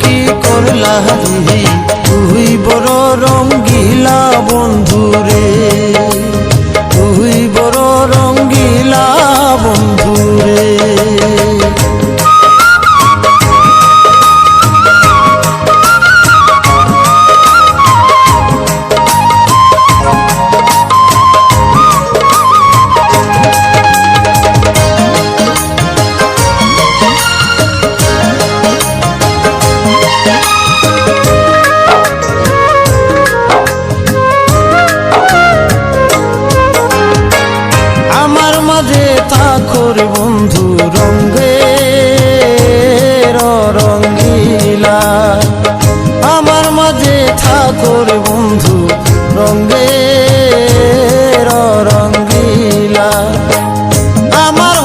কি করলা তুই বড় রঙ গিলা মাঝে থাকর বন্ধু রঙ্গে রঙ্গিলা আমার মাঝে থাকর বন্ধু রঙ্গে রঙ্গিলা আমার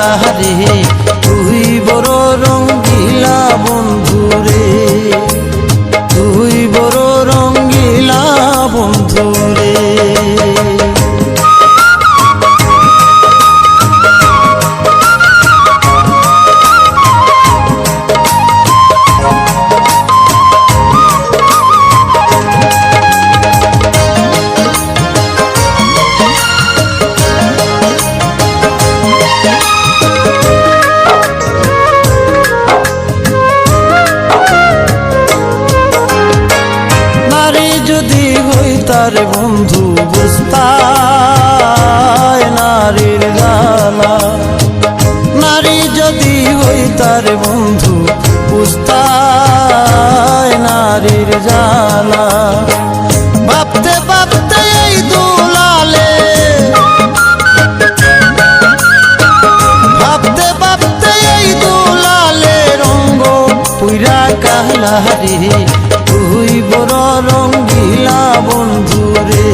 কালারে তুই বড় রঙ্গিলা তার বন্ধু বুঝতায় নারীর জ্বালা নারী যদি হই তার বন্ধু বুঝতায় নারীর জ্বালা। ভাবতে ভাবতে এই দুলালে, ভাবতে ভাবতে এই দুলালে রঙ্গ পুইরা কালা রে তুই বড় রঙ্গিলা বন্ধুরে